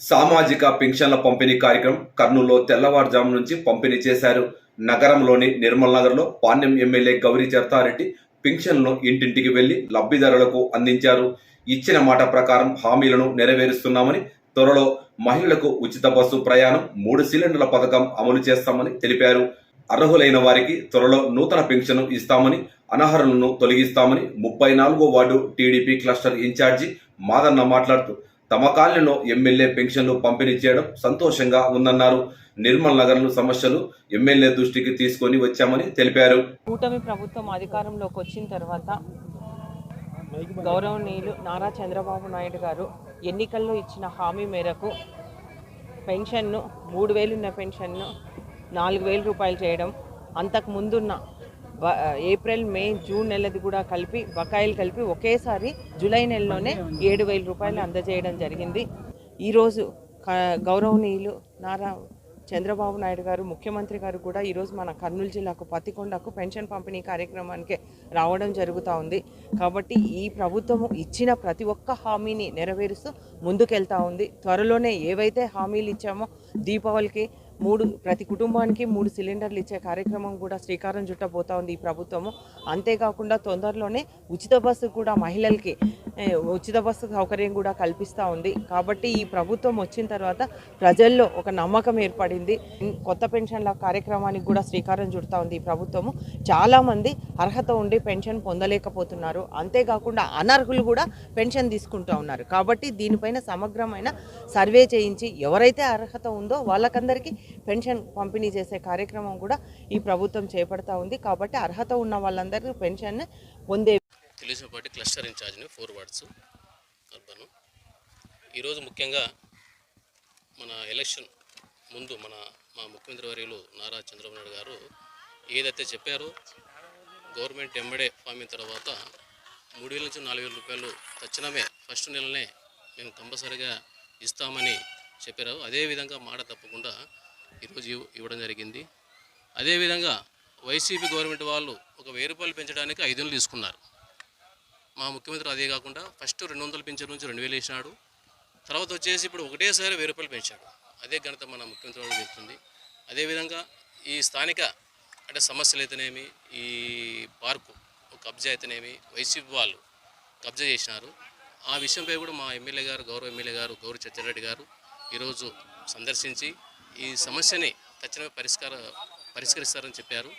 సామాజిక పింఛన్ల పంపిణీ కార్యక్రమం కర్నూలులో తెల్లవారుజాము నుంచి పంపిణీ చేశారు. నగరంలోని నిర్మల్ నగర్లో పాణ్యం ఎమ్మెల్యే గౌరీ చర్తారెడ్డి పింఛన్లను ఇంటింటికి వెళ్ళి లబ్ధిదారులకు అందించారు. ఇచ్చిన మాట ప్రకారం హామీలను నెరవేరుస్తున్నామని త్వరలో మహిళలకు ఉచిత బస్సు ప్రయాణం మూడు సిలిండర్ల పథకం అమలు చేస్తామని తెలిపారు. అర్హులైన వారికి త్వరలో నూతన పింఛను ఇస్తామని అనర్హులను తొలగిస్తామని ముప్పై నాలుగో ward TDP cluster incharge Madanna మాట్లాడుతూ తమ కాలనీలో ఎమ్మెల్యే పెన్షన్లు పంపిణీ చేయడం సంతోషంగా ఉందన్నారు. నిర్మల్ నగర్ సమస్యలు ఎమ్మెల్యే దృష్టికి తీసుకొని వచ్చామని తెలిపారు. కూటమి ప్రభుత్వం అధికారంలోకి వచ్చిన తర్వాత గౌరవనీయులు నారా చంద్రబాబు నాయుడు గారు ఎన్నికల్లో ఇచ్చిన హామీ మేరకు పెన్షన్ను మూడు వేలు ఉన్న పెన్షన్ను నాలుగు వేల రూపాయలు చేయడం అంతకు ముందున్న ఏప్రిల్ మే జూన్ నెలది కూడా కలిపి బకాయిలు కలిపి ఒకేసారి జూలై నెలలోనే ఏడు వేల రూపాయలు అందజేయడం జరిగింది. ఈరోజు గౌరవనీయులు నారా చంద్రబాబు నాయుడు గారు ముఖ్యమంత్రి గారు కూడా ఈరోజు మన కర్నూలు జిల్లాకు పత్తికొండకు పెన్షన్ పంపిణీ కార్యక్రమానికి రావడం జరుగుతూ ఉంది. కాబట్టి ఈ ప్రభుత్వము ఇచ్చిన ప్రతి ఒక్క హామీని నెరవేరుస్తూ ముందుకెళ్తా ఉంది. త్వరలోనే ఏవైతే హామీలు ఇచ్చామో దీపావళికి మూడు ప్రతి కుటుంబానికి మూడు సిలిండర్లు ఇచ్చే కార్యక్రమం కూడా శ్రీకారం చుట్టబోతా ఉంది ఈ ప్రభుత్వము. అంతేకాకుండా తొందరలోనే ఉచిత బస్సు కూడా మహిళలకి ఉచిత బస్సు సౌకర్యం కూడా కల్పిస్తూ ఉంది. కాబట్టి ఈ ప్రభుత్వం వచ్చిన తర్వాత ప్రజల్లో ఒక నమ్మకం ఏర్పడింది. కొత్త పెన్షన్ల కార్యక్రమానికి కూడా శ్రీకారం చుడతా ఉంది ఈ ప్రభుత్వము. చాలామంది అర్హత ఉండి పెన్షన్ పొందలేకపోతున్నారు. అంతేకాకుండా అనర్హులు కూడా పెన్షన్ తీసుకుంటూ ఉన్నారు. కాబట్టి దీనిపైన సమగ్రమైన సర్వే చేయించి ఎవరైతే అర్హత ఉందో వాళ్ళకందరికీ పెన్షన్ పంపిణీ చేసే కార్యక్రమం కూడా ఈ ప్రభుత్వం చేపడతా ఉంది. కాబట్టి అర్హత ఉన్న వాళ్ళందరికీ పెన్షన్ పొందే తెలుగుదేశం పార్టీ క్లస్టర్ ఇన్ఛార్జ్ని ఫోర్ వార్డ్స్ అర్బన్ ఈరోజు ముఖ్యంగా మన ఎలక్షన్ ముందు మన మా ముఖ్యమంత్రి వర్యులు నారా చంద్రబాబు నాయుడు గారు ఏదైతే చెప్పారో గవర్నమెంట్ ఎంబడే ఫామ్ అయిన తర్వాత మూడు వేల నుంచి నాలుగు వేల రూపాయలు తక్షణమే ఫస్ట్ నెలనే మేము కంపల్సరీగా ఇస్తామని చెప్పారు. అదేవిధంగా మాట తప్పకుండా ఈరోజు ఇవ్- ఇవ్వడం జరిగింది. అదేవిధంగా వైసీపీ గవర్నమెంట్ వాళ్ళు ఒక వెయ్యి రూపాయలు పెంచడానికి ఐదు నెలలు తీసుకున్నారు. మా ముఖ్యమంత్రి అదే కాకుండా ఫస్ట్ రెండు వందలు పెంచిన నుంచి రెండు వేలు వేసినాడు. తర్వాత వచ్చేసి ఇప్పుడు ఒకటేసారి వెయ్యి రూపాయలు పెంచాడు. అదే ఘనత మన ముఖ్యమంత్రి వాళ్ళు చెప్తుంది అదేవిధంగా ఈ స్థానిక అంటే సమస్యలు అయితేనేమి ఈ పార్కు కబ్జా అయితేనేమి వైసీపీ వాళ్ళు కబ్జా చేసినారు. ఆ విషయంపై కూడా మా ఎమ్మెల్యే గారు గౌరవ ఎమ్మెల్యే గారు గౌరవ చచ్చారెడ్డి గారు ఈరోజు సందర్శించి ఈ సమస్యని తక్షణమే పరిష్కార పరిష్కరిస్తారని చెప్పారు.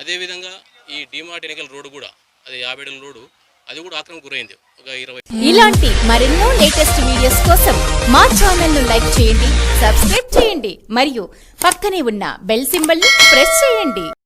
అదేవిధంగా ఈ డిమార్ట్ ఎన్నికల రోడ్డు కూడా అది యాభై రోడ్డు అది కూడా ఆక్రమణ గురైంది. ఒక ఇరవై ఇలాంటి మరెన్నో లేటెస్ట్ వీడియోస్ కోసం మా ఛానల్ను లైక్ చేయండి సబ్స్క్రైబ్ చేయండి మరియు పక్కనే ఉన్న బెల్ సింబల్ని ప్రెస్ చేయండి.